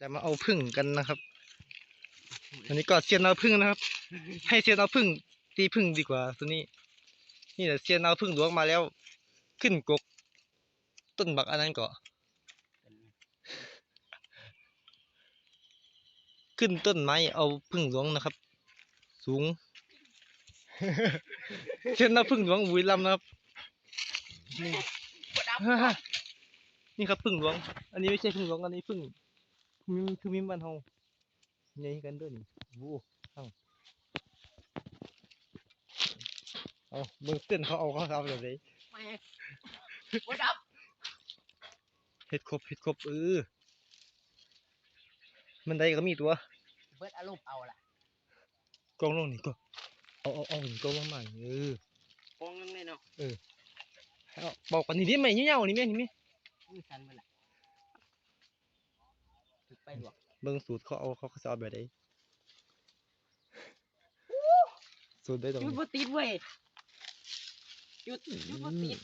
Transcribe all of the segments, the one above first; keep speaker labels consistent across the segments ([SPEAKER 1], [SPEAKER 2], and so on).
[SPEAKER 1] จะมาเอาพึ่งกันนะครับอันนี้ก็เซียนเอาพึ่งนะครับ ให้เซียนเอาพึ่งตีพึ่งดีกว่าตัวนี้ นี่แหละเซียนเอาพึ่งหลวงมาแล้ว ขึ้นกก ต้นบักอันนั้นก็ขึ้นต้นไม้เอาพึ่งหลวงนะครับ สูงเซียนเอาพึ่งหลวงบุรีรัมย์นะครับนี่นี่ครับพึ่งหลวง อันนี้ไม่ใช่พึ่งหลวงอันนี้พึ่งพึ่ง มิมพึ่งมิมบ้านเฮาใหญ่กันเด้วยนี่โอ้ทั้งเอาเบิ่งเต้นเขาเอาเขาทำแบบไหน
[SPEAKER 2] ไม่วัดดับ
[SPEAKER 1] เฮ็ดครบเฮ็ดครบเออมันได้ก็มีตัว
[SPEAKER 2] เบิดอารมณ์เอาล่ะ
[SPEAKER 1] กองลงนี่ก็เอาเอาเอานี่กองลงมาเออ
[SPEAKER 2] ปองนึงเลยเนาะ
[SPEAKER 1] เอาบอกกันนี่ดิไม่เงี้ยวๆนี่แม่นี่แม่
[SPEAKER 2] มือสั่นเมื่อไหร่ถึก ไปหลวก
[SPEAKER 1] เบิ่งสูตรเขาเอาเขาเขาจะเอาแบบไหนสูตรได้ตรง
[SPEAKER 2] จุด
[SPEAKER 1] นี้
[SPEAKER 2] บ่ติดเว้ยจุดจุดบ่ติด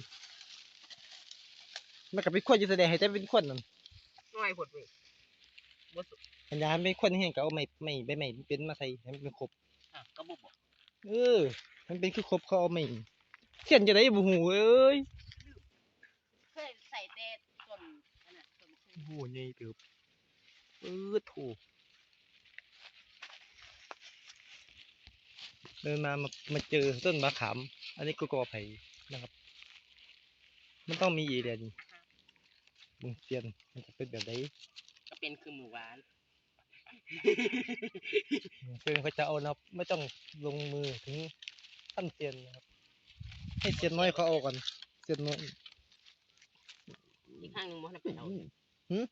[SPEAKER 1] มันก็เป็นคนจะแสดงให้แต่เป็นคนนั่น
[SPEAKER 2] น้อยผดเว้ยบ่สุด
[SPEAKER 1] อันยามเป็นคนเห็นก็เอาไม่ไม่ไม่ไม่เป็นมาใส่ให้มันเป็นครบ
[SPEAKER 2] อะก็บ่บอก
[SPEAKER 1] เออ มันเป็นคือครบเขาเอาไม่เขียนจะได้บูหูเอ้ย
[SPEAKER 2] เคยใส่แต่ต้นอันน่ะต้นมะเขือ
[SPEAKER 1] โอ้โหใหญ่เติบ เออถูกเดินมามามาเจอต้นมะขาม อันนี้ก็กอไผ่นะครับ มันต้องมีอีเดียนบุงเซียนมันจะเป็นแบบไหน
[SPEAKER 2] ก็เป็นคือหมู่หวาน
[SPEAKER 1] เซียนเขาจะเอานะครับ ไม่ต้องลงมือถึงขั้นเซียนนะครับ ให้เซียนน้อยเขาเอาก่อนเซียนน้อย
[SPEAKER 2] อีกข้างหนึงบ่ทันไปเอา
[SPEAKER 1] หืม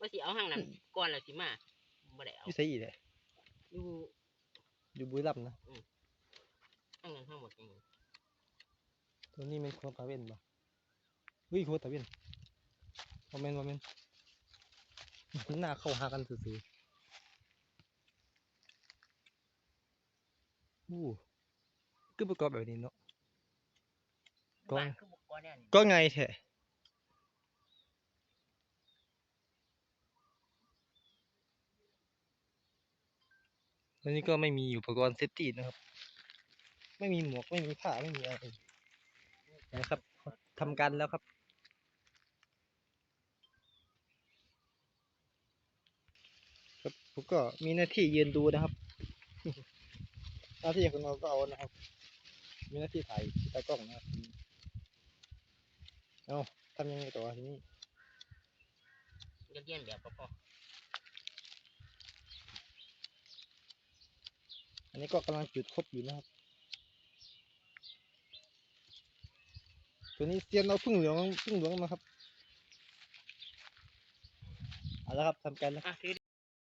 [SPEAKER 2] ว่าสิเอาข้างนั้นก่อนแล้วสิมาบ่ได้เอา
[SPEAKER 1] อยู่ใส่อีกแหละ
[SPEAKER 2] อยู่
[SPEAKER 1] อยู่บุรีรัมย์นะ
[SPEAKER 2] ข้างนั้นทั้งหมดอย่างนี้
[SPEAKER 1] ตัวนี้เป็นโคตาเวนปะเฮ้ยโคตาเวนโมเมนโมเมนหน้าเข้าหากันซื่อๆอู้คือประกอบแบบนี้เนาะก่อน
[SPEAKER 2] บ้านคือบ่ก่อนแน่นี่
[SPEAKER 1] ก็ไงแท้ แล้วนี่ก็ไม่มีอุปกรณ์เซฟตี้นะครับ ไม่มีหมวกไม่มีผ้าไม่มีอะไรนะครับทำกันแล้วครับครับผมก็มีหน้าที่ยืนดูนะครับ หน้าที่ของเราก็เอานะครับ มีหน้าที่ถ่ายตากล้องนะครับเอาทำยังไงต่อทีนี้
[SPEAKER 2] เรียนแบบบ่พ
[SPEAKER 1] อ นนี้ก็กำลังจุดครบอยู่นะครับ ตัวนี้เซียนเอาพึ่งเหลืองพึ่งเหลืองมาครับ เอาละครับทำกันนะ
[SPEAKER 2] อะถือ